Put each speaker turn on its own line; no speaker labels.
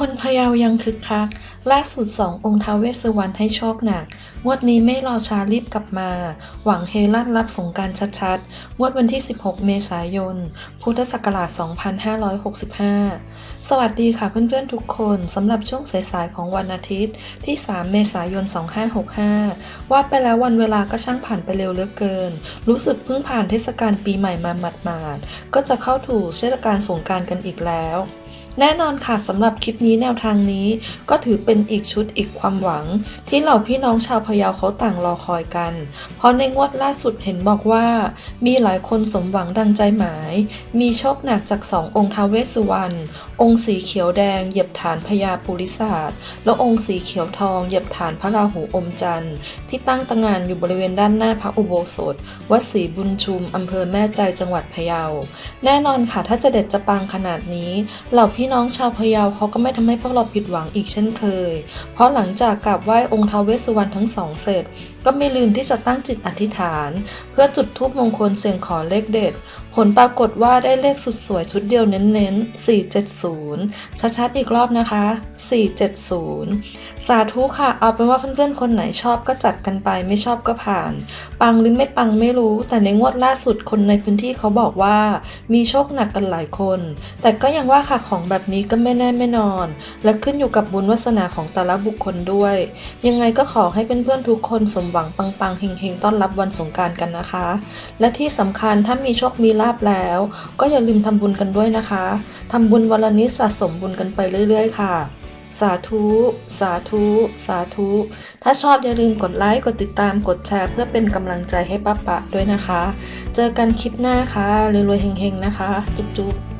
คนพะเยายังคึกคัก ล่าสุดสององค์ท้าเวสวรรณให้โชคหนัก งวดนี้ไม่รอช้ารีบกลับมา หวังเฮลั่นรับสงการชัดๆ งวดวันที่ 16 เมษายน พุทธศักราช 2565 สวัสดีค่ะเพื่อนๆทุกคนสำหรับช่วงสายๆของวันอาทิตย์ที่ 3 เมษายน 2565 ว่าไปแล้ววันเวลาก็ช่างผ่านไปเร็วเหลือเกิน รู้สึกเพิ่งผ่านเทศกาลปีใหม่มาหมาดๆ ก็จะเข้าถูกเทศกาลสงการกันอีกแล้ว แน่นอนค่ะสำหรับคลิปนี้แนวทางนี้ ก็ถือเป็นอีกชุดอีกความหวัง ที่เหล่าพี่น้องชาวพะเยาเขาต่างรอคอยกัน เพราะในงวดล่าสุดเห็นบอกว่า มีหลายคนสมหวังดังใจหมาย มีโชคหนักจากสององค์ท้าเวสสุวรรณองค์สีเขียวแดงเหยียบฐานพญาปุริศาสตร์แล้วองค์สีเขียวทองเหยียบฐานพระราหูอมจันทร์ที่ตั้งตระงานอยู่บริเวณด้านหน้าพระอุโบสถ วัดศรีบุญชุมอำเภอแม่ใจจังหวัดพะเยา แน่นอนค่ะถ้าจะเด็ดจะปังขนาดนี้ เหล่าพี่น้องชาวพะเยาเขาก็ไม่ทำให้พวกเราผิดหวังอีกเช่นเคย เพราะหลังจากกราบไหว้องค์ท้าวเวสสุวรรณทั้งสองเสร็จ ก็ไม่ลืมที่จะตั้งจิตอธิษฐาน เพื่อจุดธูปมงคลเสี่ยงขอเลขเด็ด ผลปรากฏว่าได้เลขสุดสวยชุดเดียวเน้นๆ 470 ชัดๆอีกรอบนะคะ 470 สาธุค่ะ เอาเป็นว่าเพื่อนๆคนไหนชอบก็จัดกันไปไม่ชอบก็ผ่าน ปังหรือไม่ปังไม่รู้ แต่ในงวดล่าสุดคนในพื้นที่เขาบอกว่า มีโชคหนักกันหลายคน แต่ก็ยังว่าค่ะของแบบนี้ก็ไม่แน่ไม่นอน และขึ้นอยู่กับบุญวาสนาของแต่ละบุคคลด้วย ยังไงก็ขอให้เพื่อนๆทุกคนสมหวังปังๆเฮงๆ ต้อนรับวันสงการกันนะคะ และที่สำคัญถ้ามีโชคมีลาบแล้ว ก็อย่าลืมทำบุญกันด้วยนะคะทำบุญวันละนิดสะสมบุญกันไปเรื่อยๆ ค่ะ สาธุ สาธุ สาธุ ถ้าชอบอย่าลืมกดไลค์ กดติดตาม กดแชร์ เพื่อเป็นกำลังใจให้ป้าปะด้วยนะคะ เจอกันคลิปหน้าค่ะรวยๆเฮงๆนะคะ จุ๊บๆ